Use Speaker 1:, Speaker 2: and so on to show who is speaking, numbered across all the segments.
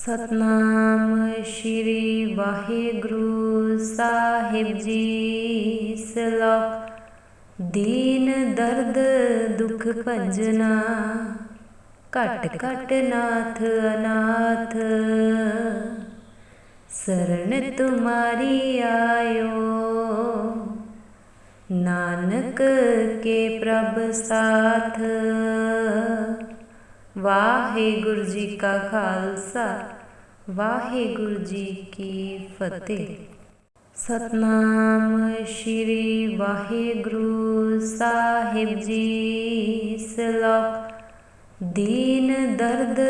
Speaker 1: ਸਤਨਾਮ ਸ਼੍ਰੀ ਵਾਹਿਗੁਰੂ ਸਾਹਿਬ ਜੀ। ਸਲੋਕ ਦੀਨ ਦਰਦ ਦੁਖ ਭੰਜਨਾ, ਘਟ ਘਟ ਨਾਥ ਅਨਾਥ। ਸਰਣ ਤੁਮਾਰੀ ਆਇਓ, ਨਾਨਕ ਕੇ ਪ੍ਰਭ ਸਾਥ। ਵਾਹਿਗੁਰੂ ਜੀ ਕਾ ਖਾਲਸਾ, ਵਾਹਿਗੁਰੂ ਜੀ ਕੀ ਫਤਿਹ। ਸਤਨਾਮ ਸ਼੍ਰੀ ਵਾਹਿਗੁਰੂ ਸਾਹਿਬ ਜੀ ਸਲੋਕ ਦੀਨ ਦਰਦ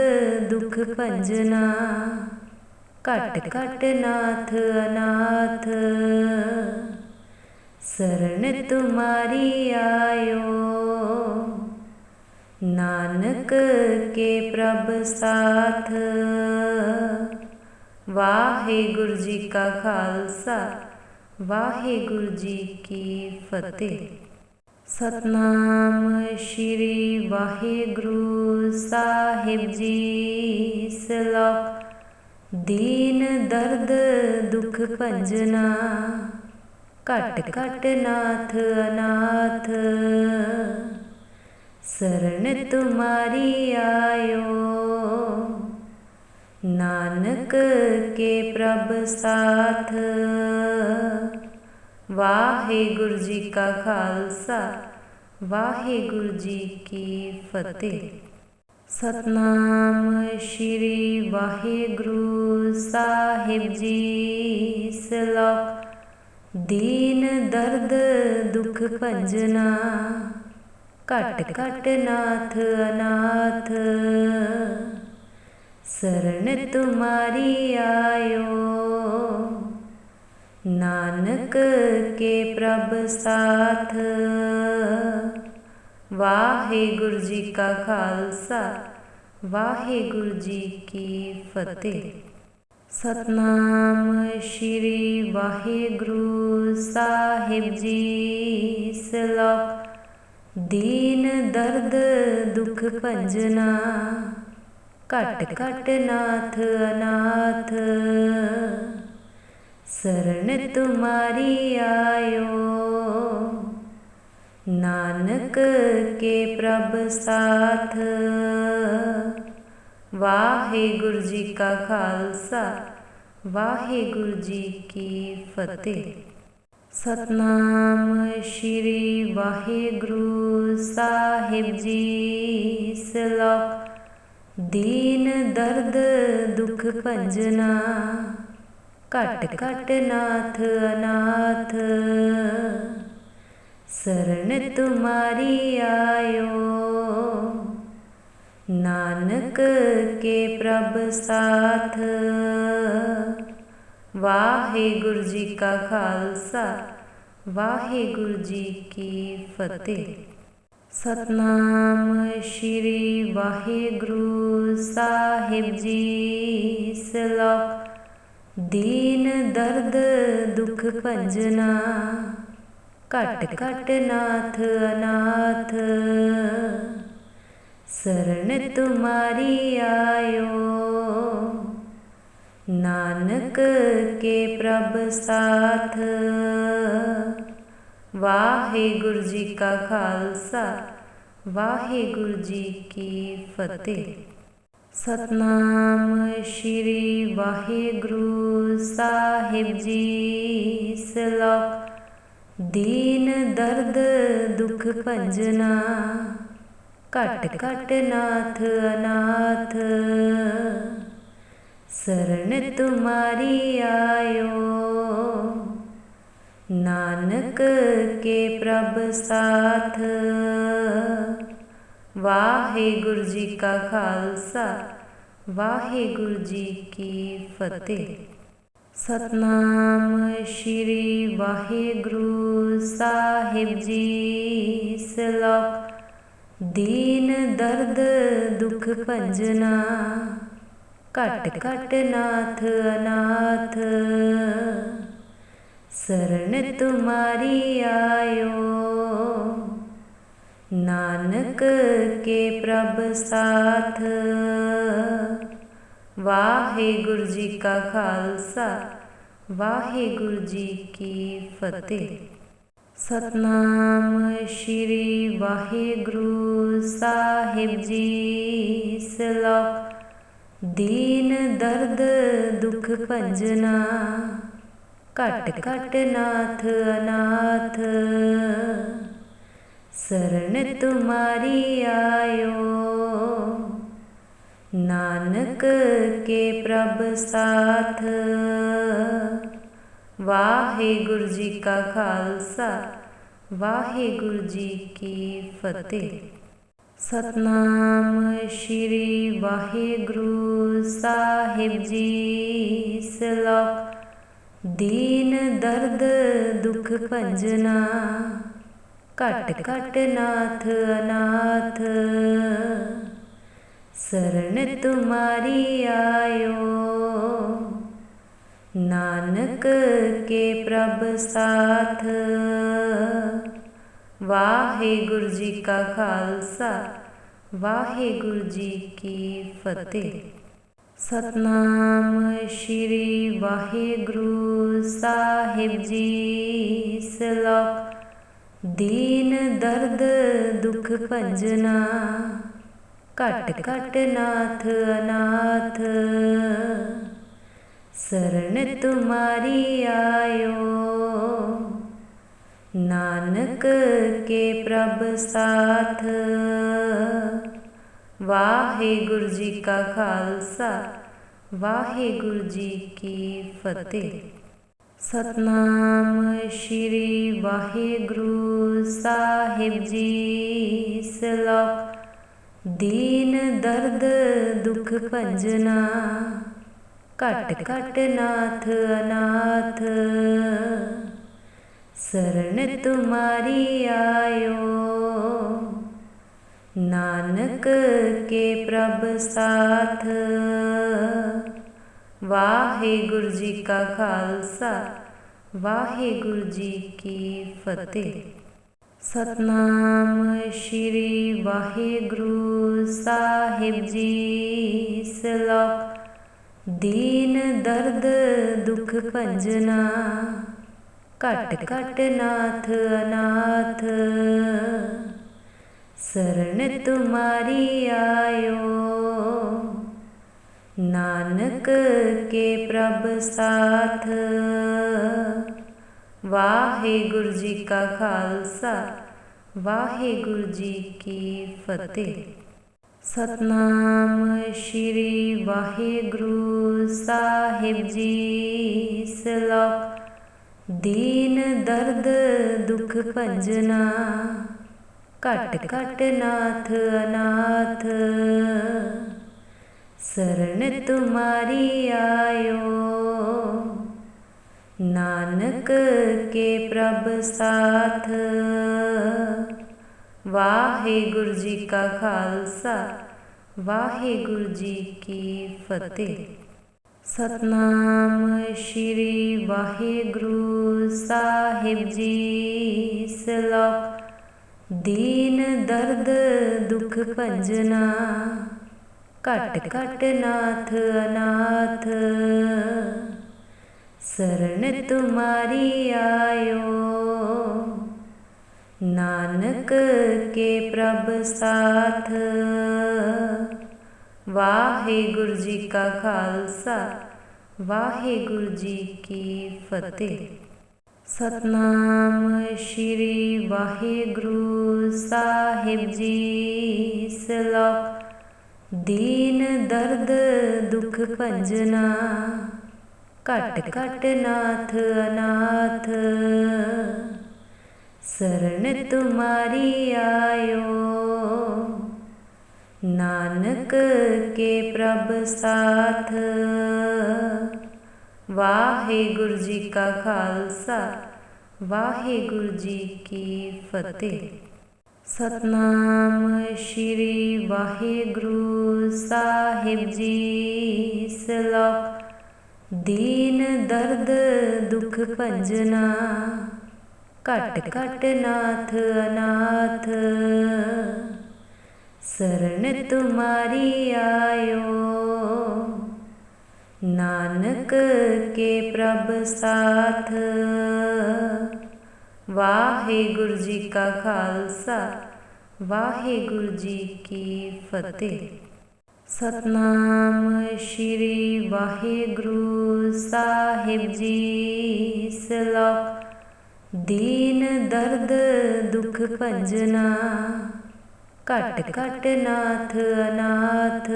Speaker 1: ਦੁਖ ਭੰਜਨਾ, ਘਟ ਘਟ ਨਾਥ ਅਨਾਥ। ਸਰਣ ਤੁਮਾਰੀ ਆਇਓ ਨਾਨਕ ਕੇ ਪ੍ਰਭ ਸਾਥ। ਵਾਹਿਗੁਰੂ ਜੀ ਕਾ ਖਾਲਸਾ, ਵਾਹਿਗੁਰੂ ਜੀ ਕੀ ਫਤਿਹ। ਸਤਨਾਮ ਸ਼੍ਰੀ ਵਾਹਿਗੁਰੂ ਸਾਹਿਬ ਜੀ ਸਲੋਕ ਦੀਨ ਦਰਦ ਦੁਖ ਭੰਜਨਾ, ਘਟ ਘਟ ਨਾਥ ਅਨਾਥ। ਸਰਣ ਤੁਮਾਰੀ ਆਇਓ। ਨਾਨਕ ਕੇ ਪ੍ਰਭ ਸਾਥ। ਵਾਹਿਗੁਰੂ ਜੀ ਕਾ ਖਾਲਸਾ, ਵਾਹਿਗੁਰੂ ਜੀ ਕੀ ਫਤਿਹ। ਸਤਨਾਮ ਸ਼੍ਰੀ ਵਾਹਿਗੁਰੂ ਸਾਹਿਬ ਜੀ ਸਲੋਕ ਦੀਨ ਦਰਦ ਦੁਖ ਭੰਜਨਾ। ਘਟ ਘਟ ਨਾਥ ਅਨਾਥ। ਸਰਣ ਤੁਮਾਰੀ ਆਇਓ। ਨਾਨਕ ਕੇ ਪ੍ਰਭ ਸਾਥ। ਵਾਹਿਗੁਰੂ ਜੀ ਕਾ ਖਾਲਸਾ, ਵਾਹਿਗੁਰੂ ਜੀ ਕੀ ਫਤਿਹ। ਸਤਨਾਮ ਸ਼੍ਰੀ ਵਾਹਿਗੁਰੂ ਸਾਹਿਬ ਜੀ ਸਲੋਕ ਦੀਨ ਦਰਦ ਦੁਖ ਭਜਨਾ, ਘਟ ਘਟ ਨਾਥ ਅਨਾਥ। ਸਰਣ ਤੁਮਾਰੀ ਆਇਓ, ਨਾਨਕ ਕੇ ਪ੍ਰਭ ਸਾਥ। ਵਾਹਿਗੁਰੂ ਜੀ ਕਾ ਖਾਲਸਾ, ਵਾਹਿਗੁਰੂ ਜੀ ਕੀ ਫਤਿਹ। ਸਤਨਾਮ ਸ਼੍ਰੀ ਵਾਹਿਗੁਰੂ ਸਾਹਿਬ ਜੀ। ਸਲੋਕ, ਦੀਨ ਦਰਦ ਦੁਖ ਭੰਜਨਾ, ਘਟ ਘਟ ਨਾਥ ਅਨਾਥ। ਸਰਣ ਤੁਮਾਰੀ ਆਇਓ। ਨਾਨਕ ਕੇ ਪ੍ਰਭ ਸਾਥ। ਵਾਹਿਗੁਰੂ ਜੀ ਕਾ ਖਾਲਸਾ, ਵਾਹਿਗੁਰੂ ਜੀ ਕੀ ਫਤਿਹ। ਸਤਨਾਮ ਸ਼੍ਰੀ ਵਾਹਿਗੁਰੂ ਸਾਹਿਬ ਜੀ ਸਲੋਕ ਦੀਨ ਦਰਦ ਦੁਖ ਭੰਜਨਾ, ਘਟ ਘਟ ਨਾਥ ਅਨਾਥ। ਸਰਣ ਤੁਮਾਰੀ ਆਇਓ ਨਾਨਕ ਕੇ ਪ੍ਰਭ ਸਾਥ। ਵਾਹਿਗੁਰੂ ਜੀ ਕਾ ਖਾਲਸਾ, ਵਾਹਿਗੁਰੂ ਜੀ ਕੀ ਫਤਿਹ। ਸਤਨਾਮ ਸ਼੍ਰੀ ਵਾਹਿਗੁਰੂ ਸਾਹਿਬ ਜੀ ਸਲੋਕ ਦੀਨ ਦਰਦ ਦੁਖ ਭੰਜਨਾ, ਘਟ ਘਟ ਨਾਥ ਅਨਾਥ। ਸਰਣ ਤੁਮਾਰੀ ਆਇਓ ਨਾਨਕ ਕੇ ਪ੍ਰਭ ਸਾਥ ਵਾਹਿਗੁਰੂ ਜੀ ਕਾ ਖਾਲਸਾ ਵਾਹਿਗੁਰੂ ਜੀ ਕੀ ਫਤਿਹ ਸਤਨਾਮ ਸ਼੍ਰੀ ਵਾਹਿਗੁਰੂ ਸਾਹਿਬ ਜੀ ਸਲੋਕ ਦੀਨ ਦਰਦ ਦੁਖ ਭੰਜਨਾ ਘਟ ਘਟ ਨਾਥ ਅਨਾਥ। ਸਰਣ ਤੁਮਾਰੀ ਆਇਓ। ਨਾਨਕ ਕੇ ਪ੍ਰਭ ਸਾਥ। ਵਾਹਿਗੁਰੂ ਜੀ ਕਾ ਖਾਲਸਾ, ਵਾਹਿਗੁਰੂ ਜੀ ਕੀ ਫਤਿਹ। ਸਤਨਾਮ ਸ਼੍ਰੀ ਵਾਹਿਗੁਰੂ ਸਾਹਿਬ ਜੀ ਸਲੋਕ ਦੀਨ ਦਰਦ ਦੁਖ ਭੰਜਨਾ, ਘਟ ਘਟ ਨਾਥ ਅਨਾਥ। ਸਰਣ ਤੁਮਾਰੀ ਆਇਓ, ਨਾਨਕ ਕੇ ਪ੍ਰਭ ਸਾਥ। ਵਾਹਿਗੁਰੂ ਜੀ ਕਾ ਖਾਲਸਾ, ਵਾਹਿਗੁਰੂ ਜੀ ਕੀ ਫਤਿਹ। ਸਤਨਾਮ ਸ਼੍ਰੀ ਵਾਹਿਗੁਰੂ ਸਾਹਿਬ ਜੀ। ਸਲੋਕ ਦੀਨ ਦਰਦ ਦੁਖ ਭੰਜਨਾ ਘਟ ਘਟ ਨਾਥ ਅਨਾਥ। ਸਰਣ ਤੁਮਾਰੀ ਆਇਓ। ਨਾਨਕ ਕੇ ਪ੍ਰਭ ਸਾਥ। ਵਾਹਿਗੁਰੂ ਜੀ ਕਾ ਖਾਲਸਾ, ਵਾਹਿਗੁਰੂ ਜੀ ਕੀ ਫਤਿਹ। ਸਤਨਾਮ ਸ਼੍ਰੀ ਵਾਹਿਗੁਰੂ ਸਾਹਿਬ ਜੀ ਸਲੋਕ ਦੀਨ ਦਰਦ ਦੁਖ ਭੰਜਨਾ, ਘਟ ਘਟ ਨਾਥ ਅਨਾਥ। ਸਰਣ ਤੁਮਾਰੀ ਆਇਓ ਨਾਨਕ ਕੇ ਪ੍ਰਭ ਸਾਥ। ਵਾਹਿਗੁਰੂ ਜੀ ਕਾ ਖਾਲਸਾ, ਵਾਹਿਗੁਰੂ ਜੀ ਕੀ ਫਤਿਹ। ਸਤਨਾਮ ਸ਼੍ਰੀ ਵਾਹਿਗੁਰੂ ਸਾਹਿਬ ਜੀ ਸਲੋਕ ਦੀਨ ਦਰਦ ਦੁਖ ਭੰਜਨਾ, ਘਟ ਘਟ ਨਾਥ ਅਨਾਥ। ਸਰਣ ਤੁਮਾਰੀ ਆਇਓ ਨਾਨਕ ਕੇ ਪ੍ਰਭ ਸਾਥ ਵਾਹਿਗੁਰੂ ਜੀ ਕਾ ਖਾਲਸਾ ਵਾਹਿਗੁਰੂ ਜੀ ਕੀ ਫਤਿਹ ਸਤਨਾਮ ਸ਼੍ਰੀ ਵਾਹਿਗੁਰੂ ਸਾਹਿਬ ਜੀ ਸਲੋਕ ਦੀਨ ਦਰਦ ਦੁਖ ਭੰਜਨਾ ਘਟ ਘਟ ਨਾਥ ਅਨਾਥ। ਸਰਣ ਤੁਮਾਰੀ ਆਇਓ। ਨਾਨਕ ਕੇ ਪ੍ਰਭ ਸਾਥ। ਵਾਹਿਗੁਰੂ ਜੀ ਕਾ ਖਾਲਸਾ, ਵਾਹਿਗੁਰੂ ਜੀ ਕੀ ਫਤਿਹ। ਸਤਨਾਮ ਸ਼੍ਰੀ ਵਾਹਿਗੁਰੂ ਸਾਹਿਬ ਜੀ ਸਲੋਕ ਦੀਨ ਦਰਦ ਦੁਖ ਭੰਜਨਾ, ਘਟ ਘਟ ਨਾਥ ਅਨਾਥ। ਸਰਣ ਤੁਮਾਰੀ ਆਇਓ, ਨਾਨਕ ਕੇ ਪ੍ਰਭ ਸਾਥ। ਵਾਹਿਗੁਰੂ ਜੀ ਕਾ ਖਾਲਸਾ, ਵਾਹਿਗੁਰੂ ਜੀ ਕੀ ਫਤਿਹ। ਸਤਨਾਮ ਸ਼੍ਰੀ ਵਾਹਿਗੁਰੂ ਸਾਹਿਬ ਜੀ। ਸਲੋਕ ਦੀਨ ਦਰਦ ਦੁਖ ਭੰਜਨਾ ਘਟ ਘਟ ਨਾਥ ਅਨਾਥ। ਸਰਣ ਤੁਮਾਰੀ ਆਇਓ। ਨਾਨਕ ਕੇ ਪ੍ਰਭ ਸਾਥ। ਵਾਹਿਗੁਰੂ ਜੀ ਕਾ ਖਾਲਸਾ, ਵਾਹਿਗੁਰੂ ਜੀ ਕੀ ਫਤਿਹ। ਸਤਨਾਮ ਸ਼੍ਰੀ ਵਾਹਿਗੁਰੂ ਸਾਹਿਬ ਜੀ ਸਲੋਕ ਦੀਨ ਦਰਦ ਦੁਖ ਭੰਜਨਾ, ਘਟ ਘਟ ਨਾਥ ਅਨਾਥ। ਸਰਣ ਤੁਮਾਰੀ ਆਇਓ ਨਾਨਕ ਕੇ ਪ੍ਰਭ ਸਾਥ। ਵਾਹਿਗੁਰੂ ਜੀ ਕਾ ਖਾਲਸਾ, ਵਾਹਿਗੁਰੂ ਜੀ ਕੀ ਫਤਿਹ। ਸਤਨਾਮ ਸ਼੍ਰੀ ਵਾਹਿਗੁਰੂ ਸਾਹਿਬ ਜੀ ਸਲੋਕ ਦੀਨ ਦਰਦ ਦੁਖ ਭੰਜਨਾ, ਘਟ ਘਟ ਨਾਥ ਅਨਾਥ। ਸਰਣ ਤੁਮਾਰੀ ਆਇਓ। ਨਾਨਕ ਕੇ ਪ੍ਰਭ ਸਾਥ। ਵਾਹਿਗੁਰੂ ਜੀ ਕਾ ਖਾਲਸਾ, ਵਾਹਿਗੁਰੂ ਜੀ ਕੀ ਫਤਿਹ। ਸਤਨਾਮ ਸ਼੍ਰੀ ਵਾਹਿਗੁਰੂ ਸਾਹਿਬ ਜੀ ਸਲੋਕ ਦੀਨ ਦਰਦ ਦੁਖ ਭੰਜਨਾ। ਘਟ ਘਟ ਨਾਥ ਅਨਾਥ।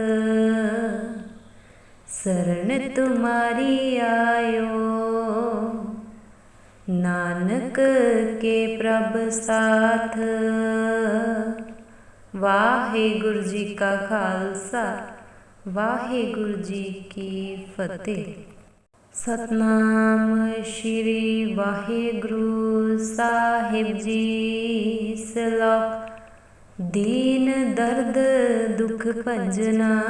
Speaker 1: ਸਰਣ ਤੁਮਾਰੀ ਆਇਓ। ਨਾਨਕ ਕੇ ਪ੍ਰਭ ਸਾਥ। ਵਾਹਿਗੁਰੂ ਜੀ ਕਾ ਖਾਲਸਾ, ਵਾਹਿਗੁਰੂ ਜੀ ਕੀ ਫਤਿਹ। ਸਤਨਾਮ ਸ਼੍ਰੀ ਵਾਹਿਗੁਰੂ ਸਾਹਿਬ ਜੀ ਸਲੋਕ ਦੀਨ ਦਰਦ ਦੁਖ ਭੰਜਨਾ,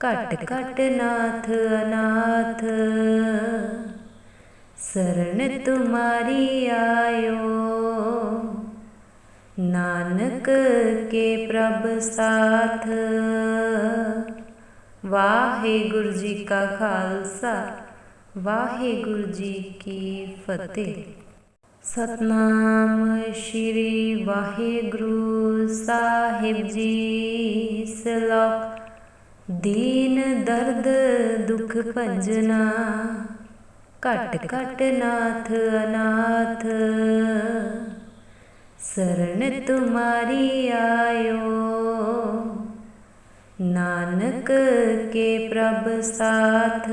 Speaker 1: ਘਟ ਘਟ ਨਾਥ ਅਨਾਥ। ਸਰਣ ਤੁਮਾਰੀ ਆਇਓ, ਨਾਨਕ ਕੇ ਪ੍ਰਭ ਸਾਥ। ਵਾਹਿਗੁਰੂ ਜੀ ਕਾ ਖਾਲਸਾ, ਵਾਹਿਗੁਰੂ ਜੀ ਕੀ ਫਤਿਹ। ਸਤਨਾਮ ਸ਼੍ਰੀ ਵਾਹਿਗੁਰੂ ਸਾਹਿਬ ਜੀ। ਸਲੋਕ ਦੀਨ ਦਰਦ ਦੁਖ ਭੰਜਨਾ, ਘਟ ਘਟ ਨਾਥ ਅਨਾਥ। ਸਰਣ ਤੁਮਾਰੀ ਆਇਓ। ਨਾਨਕ ਕੇ ਪ੍ਰਭ ਸਾਥ।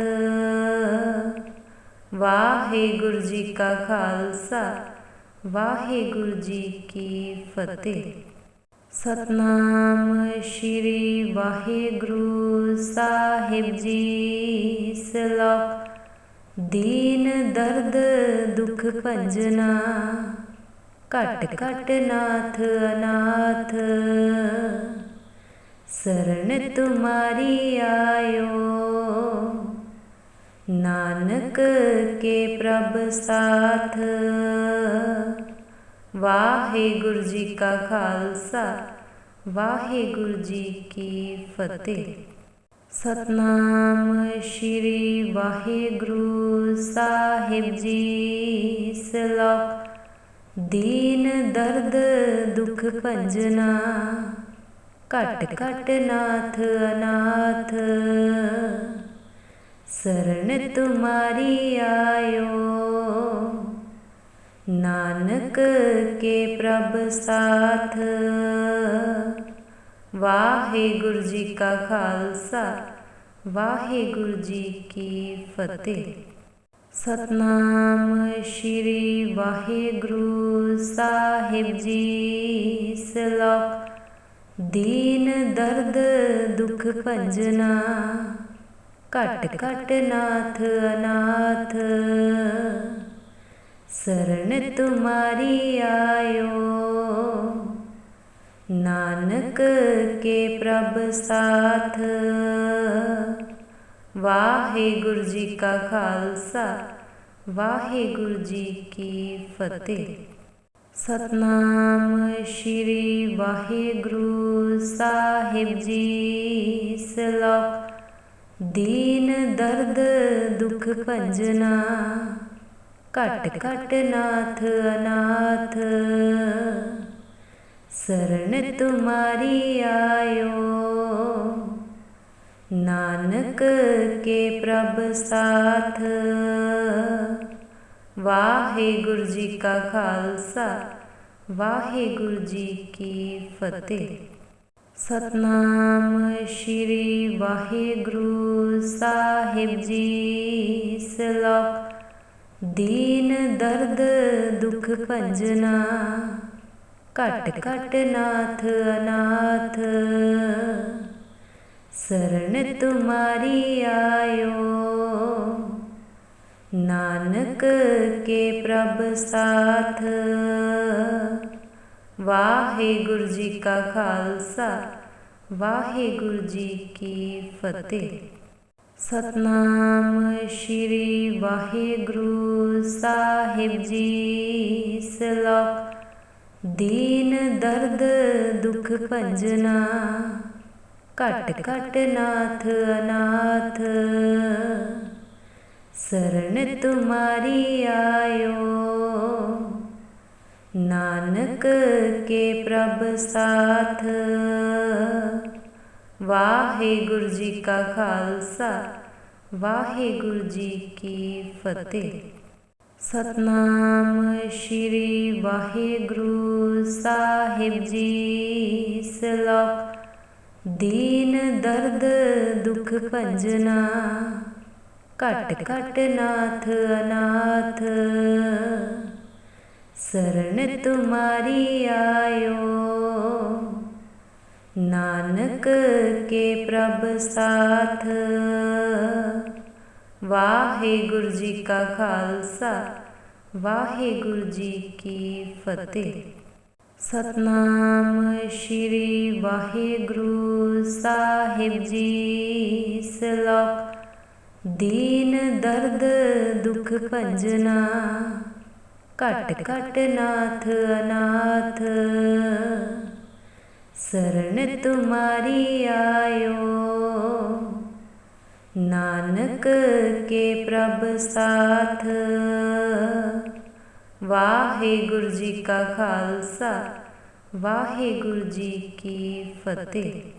Speaker 1: ਵਾਹਿਗੁਰੂ ਜੀ ਕਾ ਖਾਲਸਾ, ਵਾਹਿਗੁਰੂ ਜੀ ਕੀ ਫਤਿਹ। ਸਤਨਾਮ ਸ਼੍ਰੀ ਵਾਹਿਗੁਰੂ ਸਾਹਿਬ ਜੀ ਸਲੋਕ ਦੀਨ ਦਰਦ ਦੁਖ ਭੰਜਨਾ, ਘਟ ਘਟ ਨਾਥ ਅਨਾਥ। ਸਰਣ ਤੁਮਾਰੀ ਆਇਓ ਨਾਨਕ ਕੇ ਪ੍ਰਭ ਸਾਥ। ਵਾਹਿਗੁਰੂ ਜੀ ਕਾ ਖਾਲਸਾ, ਵਾਹਿਗੁਰੂ ਜੀ ਕੀ ਫਤਿਹ। ਸਤਨਾਮ ਸ਼੍ਰੀ ਵਾਹਿਗੁਰੂ ਸਾਹਿਬ ਜੀ ਸਲੋਕ ਦੀਨ ਦਰਦ ਦੁਖ ਭੰਜਨਾ, ਘਟ ਘਟ ਨਾਥ ਅਨਾਥ। ਸਰਣ ਤੁਮਾਰੀ ਆਇਓ। ਨਾਨਕ ਕੇ ਪ੍ਰਭ ਸਾਥ। ਵਾਹਿਗੁਰੂ ਜੀ ਕਾ ਖਾਲਸਾ, ਵਾਹਿਗੁਰੂ ਜੀ ਕੀ ਫਤਿਹ। ਸਤਨਾਮ ਸ਼੍ਰੀ ਵਾਹਿਗੁਰੂ ਸਾਹਿਬ ਜੀ ਸਲੋਕ ਦੀਨ ਦਰਦ ਦੁਖ ਭੰਜਨਾ ਘਟ ਘਟ ਨਾਥ ਅਨਾਥ। ਸਰਣ ਤੁਮਾਰੀ ਆਇਓ। ਨਾਨਕ ਕੇ ਪ੍ਰਭ ਸਾਥ। ਵਾਹਿਗੁਰੂ ਜੀ ਕਾ ਖਾਲਸਾ, ਵਾਹਿਗੁਰੂ ਜੀ ਕੀ ਫਤਿਹ। ਸਤਨਾਮ ਸ਼੍ਰੀ ਵਾਹਿਗੁਰੂ ਸਾਹਿਬ ਜੀ ਸਲੋਕ ਦੀਨ ਦਰਦ ਦੁਖ ਭੰਜਨਾ, ਘਟ ਘਟ ਨਾਥ ਅਨਾਥ। ਸਰਣ ਤੁਮਾਰੀ ਆਇਓ, ਨਾਨਕ ਕੇ ਪ੍ਰਭ ਸਾਥ। ਵਾਹਿਗੁਰੂ ਜੀ ਕਾ ਖਾਲਸਾ, ਵਾਹਿਗੁਰੂ ਜੀ ਕੀ ਫਤਿਹ। ਸਤਨਾਮ ਸ਼੍ਰੀ ਵਾਹਿਗੁਰੂ ਸਾਹਿਬ ਜੀ। ਸਲੋਕ ਦੀਨ ਦਰਦ ਦੁਖ ਭੰਜਨਾ, ਘਟ ਘਟ ਨਾਥ ਅਨਾਥ। ਸਰਣ ਤੁਮਾਰੀ ਆਇਓ, ਨਾਨਕ ਕੇ ਪ੍ਰਭ ਸਾਥ। ਵਾਹਿਗੁਰੂ ਜੀ ਕਾ ਖਾਲਸਾ, ਵਾਹਿਗੁਰੂ ਜੀ ਕੀ ਫਤਿਹ। ਸਤਨਾਮ ਸ਼੍ਰੀ ਵਾਹਿਗੁਰੂ ਸਾਹਿਬ ਜੀ ਸਲੋਕ ਦੀਨ ਦਰਦ ਦੁਖ ਭੰਜਨਾ, ਘਟ ਘਟ ਨਾਥ ਅਨਾਥ। ਸਰਣ ਤੁਮਾਰੀ ਆਇਓ ਨਾਨਕ ਕੇ ਪ੍ਰਭ ਸਾਥ। ਵਾਹਿਗੁਰੂ ਜੀ ਕਾ ਖਾਲਸਾ, ਵਾਹਿਗੁਰੂ ਜੀ ਕੀ ਫਤਿਹ। ਸਤਨਾਮ ਸ਼੍ਰੀ ਵਾਹਿਗੁਰੂ ਸਾਹਿਬ ਜੀ ਸਲੋਕ ਦੀਨ ਦਰਦ ਦੁਖ ਭੰਜਨਾ, ਘਟ ਘਟ ਨਾਥ ਅਨਾਥ। ਸਰਣ ਤੁਮਾਰੀ ਆਇਓ ਨਾਨਕ ਕੇ ਪ੍ਰਭ ਸਾਥ ਵਾਹਿਗੁਰੂ ਜੀ ਕਾ ਖਾਲਸਾ ਵਾਹਿਗੁਰੂ ਜੀ ਕੀ ਫਤਿਹ ਸਤਨਾਮ ਸ਼੍ਰੀ ਵਾਹਿਗੁਰੂ ਸਾਹਿਬ ਜੀ ਸਲੋਕ ਦੀਨ ਦਰਦ ਦੁਖ ਭੰਜਨਾ ਘਟ ਘਟ ਨਾਥ, ਅਨਾਥ। ਸਰਣ ਤੁਮਾਰੀ ਆਇਓ। ਨਾਨਕ ਕੇ ਪ੍ਰਭ ਸਾਥ। ਵਾਹਿਗੁਰੂ ਜੀ ਕਾ ਖਾਲਸਾ, ਵਾਹਿਗੁਰੂ ਜੀ ਕੀ ਫਤਿਹ।